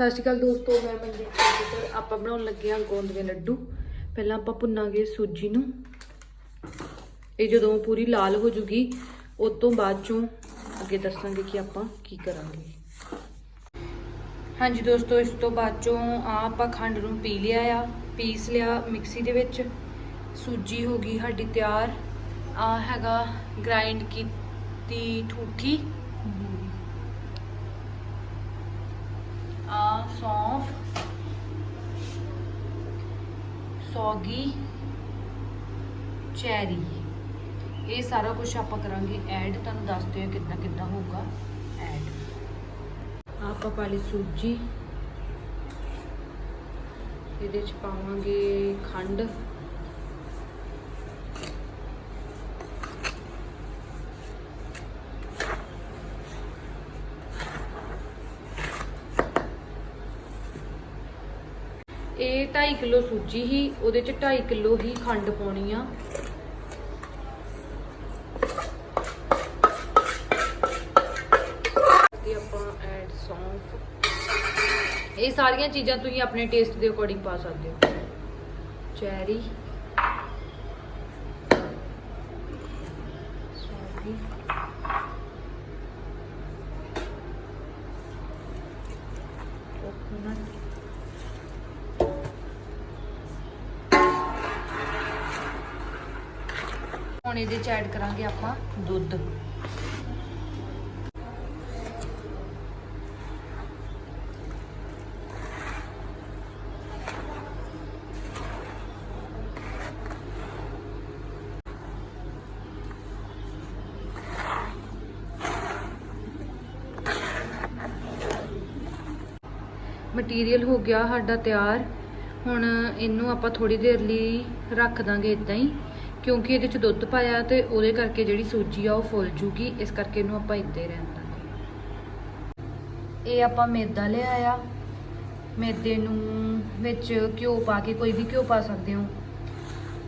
ਸਤਿ ਸ਼੍ਰੀ ਅਕਾਲ ਦੋਸਤੋ, ਮੈਂ ਮਨਜੀਤ ਕੌਰ ਆਪਾਂ ਬਣਾਉਣ ਲੱਗੇ ਹਾਂ ਗੋਂਦ ਦੇ ਲੱਡੂ। ਪਹਿਲਾਂ ਆਪਾਂ ਭੁੰਨਾਂਗੇ ਸੂਜੀ ਨੂੰ। ਇਹ ਜਦੋਂ ਪੂਰੀ ਲਾਲ ਹੋ ਜੂਗੀ, ਉਸ ਤੋਂ ਬਾਅਦ ਚੋਂ ਅੱਗੇ ਦੱਸਾਂਗੇ ਕਿ ਆਪਾਂ ਕੀ ਕਰਾਂਗੇ। ਹਾਂਜੀ ਦੋਸਤੋ, ਇਸ ਤੋਂ ਬਾਅਦ ਚੋਂ ਆ ਆਪਾਂ ਖੰਡ ਨੂੰ ਪੀ ਲਿਆ ਆ, ਪੀਸ ਲਿਆ ਮਿਕਸੀ ਦੇ ਵਿੱਚ। ਸੂਜੀ ਹੋ ਗਈ ਸਾਡੀ ਤਿਆਰ। ਆ ਹੈਗਾ ਗ੍ਰਾਈਂਡ ਕੀਤੀ ਠੂਠੀ। ਆ ਸੌਂਫ, ਸੌਗੀ, ਚੈਰੀ। ਇਹ ਸਾਰਾ ਕੁਝ ਆਪਾਂ ਕਰਾਂਗੇ ਐਡ। ਤੁਹਾਨੂੰ ਦੱਸਦੇ ਹਾਂ ਕਿੱਦਾਂ ਕਿੱਦਾਂ ਹੋਊਗਾ ਐਡ। ਆਪਾਂ ਪਾ ਲਈ ਸੂਜੀ। ਇਹਦੇ ਚ ਪਾਵਾਂਗੇ ਖੰਡ। ਇਹ 2.5 ਕਿਲੋ ਸੂਜੀ ਹੀ, ਉਹਦੇ ਚ 2.5 ਕਿਲੋ ਹੀ ਖੰਡ ਪਾਉਣੀ ਆ। ਤੇ ਆਪਾਂ ਐਡ ਸੌਂਫ। ਇਹ ਸਾਰੀਆਂ ਚੀਜ਼ਾਂ ਤੁਸੀਂ ਆਪਣੇ ਟੇਸਟ ਦੇ ਅਕੋਰਡਿੰਗ ਪਾ ਸਕਦੇ ਹੋ। ਚੈਰੀ। ਸੌਗੀ ਕੋਕੋਨਟ ਹੁਣ ਇਹਦੇ ਚ ਐਡ ਕਰਾਂਗੇ ਆਪਾਂ ਦੁੱਧ। ਮਟੀਰੀਅਲ ਹੋ ਗਿਆ ਸਾਡਾ ਤਿਆਰ। ਹੁਣ ਇਹਨੂੰ ਆਪਾਂ ਥੋੜੀ ਦੇਰ ਲਈ ਰੱਖ ਦਾਂਗੇ ਇਦਾਂ ਹੀ। ਕਿਉਂਕਿ ਇਹਦੇ ਚ ਦੁੱਧ ਪਾਇਆ ਤੇ ਉਹਦੇ ਕਰਕੇ ਜਿਹੜੀ ਸੂਜੀ ਆ ਉਹ ਫੁੱਲ ਜੂਗੀ, ਇਸ ਕਰਕੇ ਇਹਨੂੰ ਆਪਾਂ ਇੱਦਾਂ ਹੀ ਰਹਿਣ ਦਾਂਗੇ ਇਹ ਆਪਾਂ ਮੈਦਾ ਲਿਆ ਆ ਮੈਦੇ ਨੂੰ ਵਿੱਚ ਘਿਓ ਪਾ ਕੇ, ਕੋਈ ਵੀ ਘਿਓ ਪਾ ਸਕਦੇ ਹੋ।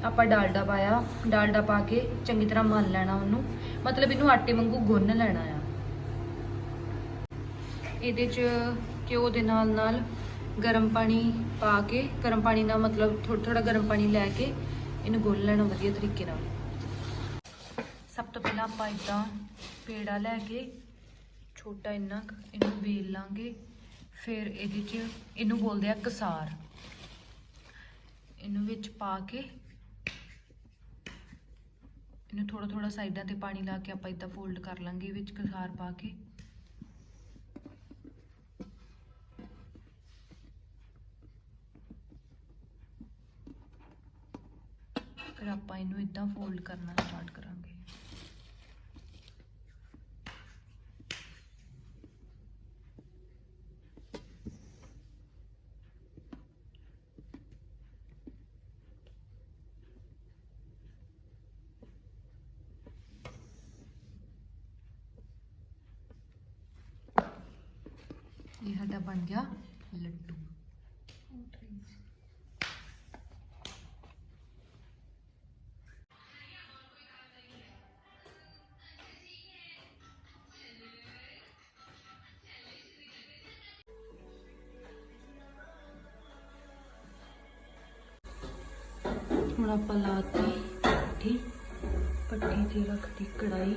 ਆਪਾਂ ਡਾਲਡਾ ਪਾਇਆ। ਡਾਲਡਾ ਪਾ ਕੇ ਚੰਗੀ ਤਰ੍ਹਾਂ ਮਲ ਲੈਣਾ ਉਹਨੂੰ। ਮਤਲਬ ਇਹਨੂੰ ਆਟੇ ਵਾਂਗੂ ਗੁੰਨ ਲੈਣਾ ਆ। ਇਹਦੇ 'ਚ ਘਿਓ ਦੇ ਨਾਲ ਨਾਲ ਗਰਮ ਪਾਣੀ ਪਾ ਕੇ, ਗਰਮ ਪਾਣੀ ਨਾਲ ਮਤਲਬ ਥੋੜਾ ਥੋੜਾ ਗਰਮ ਪਾਣੀ ਲੈ ਕੇ ਇਹਨੂੰ ਗੁੰਨ ਲੈਣਾ ਵਧੀਆ ਤਰੀਕੇ ਨਾਲ। ਸਭ ਤੋਂ ਪਹਿਲਾਂ ਆਪਾਂ ਇਦਾਂ ਪੇੜਾ ਲੈ ਕੇ, ਛੋਟਾ ਇੰਨਾ ਇਹਨੂੰ ਵੇਲ ਲਾਂਗੇ। ਫਿਰ ਇਹਦੇ 'ਚ ਇਹਨੂੰ ਬੋਲਦੇ ਆ ਕਸਾਰ। ਇਹਨੂੰ ਵਿੱਚ ਪਾ ਕੇ, ਇਹਨੂੰ ਥੋੜਾ ਥੋੜਾ ਸਾਈਡਾਂ ਤੇ ਪਾਣੀ ਲਾ ਕੇ ਆਪਾਂ ਇਦਾਂ ਫੋਲਡ ਕਰ ਲਾਂਗੇ, ਵਿੱਚ ਕਸਾਰ ਪਾ ਕੇ। ਫਿਰ ਆਪਾਂ ਇਹਨੂੰ ਇਦਾਂ ਫੋਲਡ ਕਰਨਾ ਸਟਾਰਟ ਕਰਾਂਗੇ। ਇਹ ਸਾਡਾ ਬਣ ਗਿਆ ਲੱਡੂ। ਹੁਣ ਆਪਾਂ ਲਾਤੀ ਪੱਠੀ। ਪੱਠੀ ਤੇ ਰੱਖਤੀ ਕੜਾਈ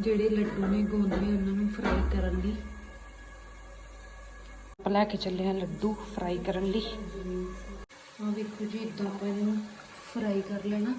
ਜਿਹੜੇ ਲੱਡੂ ਨੇ, ਗੋਂਦਲੇ, ਉਹਨਾਂ ਨੂੰ ਫਰਾਈ ਕਰਨ ਲਈ। ਆਪਾਂ ਲੈ ਕੇ ਚੱਲੇ ਹਾਂ ਲੱਡੂ ਫਰਾਈ ਕਰਨ ਲਈ। ਆ ਵੇਖੋ ਜੀ ਇਦਾਂ ਆਪਾਂ ਇਹਨੂੰ ਫਰਾਈ ਕਰ ਲੈਣਾ।